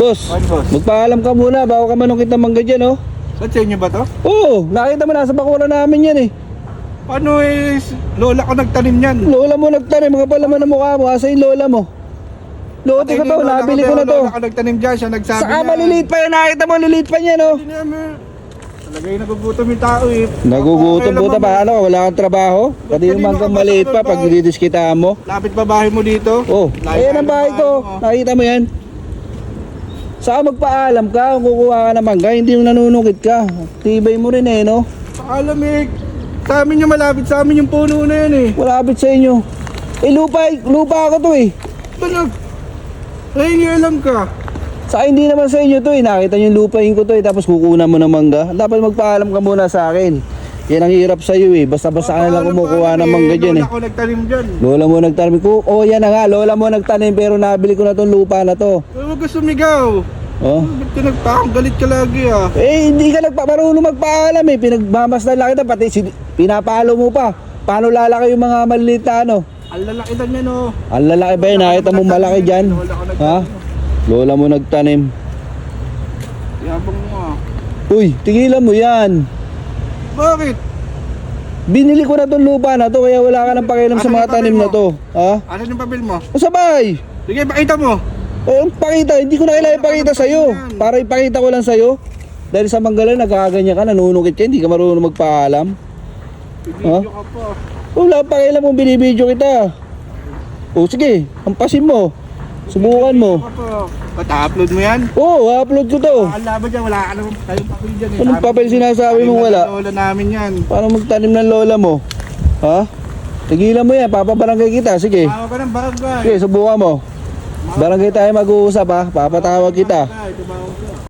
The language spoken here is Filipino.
Boss, boss? magpaalam ka muna bago ka manungkit ng mangga dyan, oh. Sa inyo ba to? Oo, nakita mo nasa bakura namin yan eh. Paano eh, lola ko nagtanim yan? Lola mo nagtanim, mga pala man ang mukha mo, asa yung lola mo? Lote ko to, nabili ko na to. Lola ko nagtanim dyan, siya nagsabi Saka maliliit pa yan, nakita mo, liliit pa oh. Hindi naman. Talaga yung nagugutom yung tao eh. Nagugutom naman, ba? Ano, wala kang trabaho? Pati yung manggang maliit pa pag bahay. didiskitaan mo. Lapit pa bahay mo dito? Oh, Layo ayan ang ng bahay ko. Nakita mo yan? Saka magpaalam ka kung kukuha ka ng mangga, hindi yung nanunukit ka. Tibay mo rin eh, no? Alam eh, sa amin yung malapit sa amin yung puno na yan eh. Malapit sa inyo. Eh, lupa, lupa ako to eh. Balag, ay alam ka. Sa hindi naman sa inyo to eh. Nakita niyo yung lupain ko to eh. Tapos kukunan mo ng mangga. Dapat magpaalam ka muna sa akin. Yan ang hirap sa iyo eh. Basta-basta ka na lang kumukuha paano ng mangga dyan eh. Lola ko nagtanim dyan. Lola mo nagtanim ko. Oh, yan na nga. Lola mo nagtanim pero nabili ko na tong lupa na to. Huwag ka sumigaw. Oh. Ba't ka nagpakang galit ka lagi ah? Eh, hindi ka nagpaparunong magpaalam eh. Pinagmamasdan lang kita. Pati si, pinapalo mo pa. Paano lalaki yung mga maliliit na ano? Ang lalaki na niyan oh. Ang lalaki ba yun? Nakita mo malaki nagtanim. Ha? Lola mo nagtanim. Yabang mo ah. Uy, tigilan mo yan. Bakit? Binili ko na tong lupa na to kaya wala ka nang pakialam sa Asan mga yung papel tanim na mo? to. Ha? Ano yung papel mo? O sabay. Sige, pakita mo. Eh, pakita, hindi ko na kailangan ipakita sa'yo. Para ipakita ko lang sa'yo. Dahil sa manggalan, nagkaganyan ka, nanunukit ka, hindi ka marunong magpaalam. Video ka pa. Wala pa kailan mong binibidyo kita. O sige, hampasin mo. Subukan mo. Ka pa. Pata-upload mo yan? Oo, upload ko to. Ang laban dyan, wala ka namang tayong papel dyan eh. Anong papel sinasabi Tanim wala? ng Lola namin yan. Paano magtanim ng lola mo? Ha? Tigilan mo yan, papabarangay kita. Sige. Tama ng barangay. Sige, subukan mo. Barangay tayo mag-uusap ha. Papatawag kita. Barangay, tumawag ka.